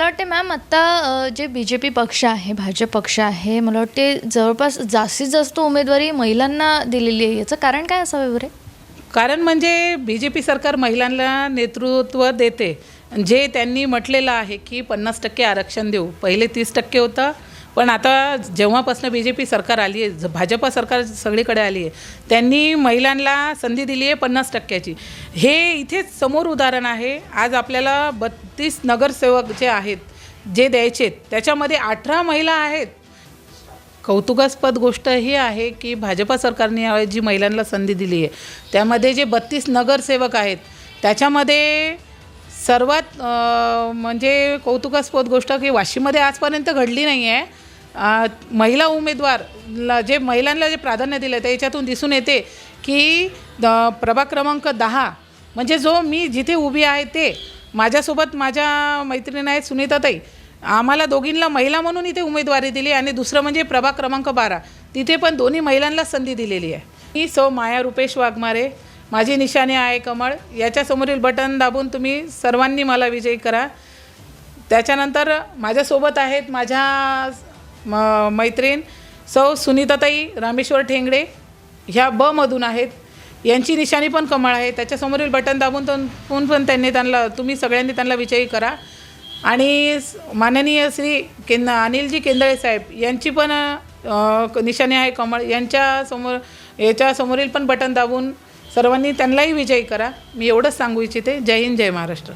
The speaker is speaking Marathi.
मला वाटते मॅम आत्ता जे बी जे पी पक्ष आहे भाजप पक्ष आहे मला वाटते जवळपास जास्तीत जास्त उमेदवारी महिलांना दिलेली आहे. याचं कारण काय असावं बरे कारण म्हणजे बी जे पी सरकार महिलांना नेतृत्व देते. जे त्यांनी म्हटलेलं आहे की पन्नास टक्के आरक्षण देऊ. पहिले तीस टक्के होतं पण आता जेव्हापासून बी जे पी सरकार आली आहे भाजपा सरकार सगळीकडे आली आहे त्यांनी महिलांना संधी दिली आहे पन्नास टक्क्याची. हे इथेच समोर उदाहरण आहे. आज आपल्याला बत्तीस नगरसेवक जे आहेत जे द्यायचे त्याच्यामध्ये अठरा महिला आहेत. कौतुकास्पद गोष्ट ही आहे की भाजपा सरकारने यावेळी जी महिलांना संधी दिली आहे त्यामध्ये जे बत्तीस नगरसेवक आहेत त्याच्यामध्ये सर्वात म्हणजे कौतुकास्पद गोष्ट की वाशिममध्ये आजपर्यंत घडली नाही आहे महिला उमेदवारला जे महिलांना जे प्राधान्य दिलं आहे त्याच्यातून दिसून येते की द- प्रभाग क्रमांक दहा म्हणजे जो मी जिथे उभी आहे ते माझ्यासोबत माझ्या मैत्रिणी आहेत सुनीताताई आम्हाला दोघींना महिला म्हणून इथे उमेदवारी दिली आणि दुसरं म्हणजे प्रभाग क्रमांक बारा. तिथे पण दोन्ही महिलांना संधी दिलेली आहे. मी सौ माया रुपेश वाघमारे माझी निशाणी आहे कमळ. याच्यासमोरील बटन दाबून तुम्ही सर्वांनी मला विजयी करा. त्याच्यानंतर माझ्यासोबत आहेत माझ्या म मैत्रीण सौ सुनीताताई रामेश्वर ठेंगडे. ह्या ब मधून आहेत. यांची निशाणी पण कमळ आहे. त्याच्यासमोरील बटन दाबून तो पण पण त्यांनी त्यांना तुम्ही सगळ्यांनी त्यांना विजयी करा. आणि माननीय श्री केंद अनिलजी केंदळे साहेब यांची पण निशाणी आहे कमळ. यांच्यासमोर याच्यासमोरील पण बटन दाबून सर्वांनी त्यांनाही विजयी करा. मी एवढंच सांगू इच्छिते. जय हिंद जय महाराष्ट्र.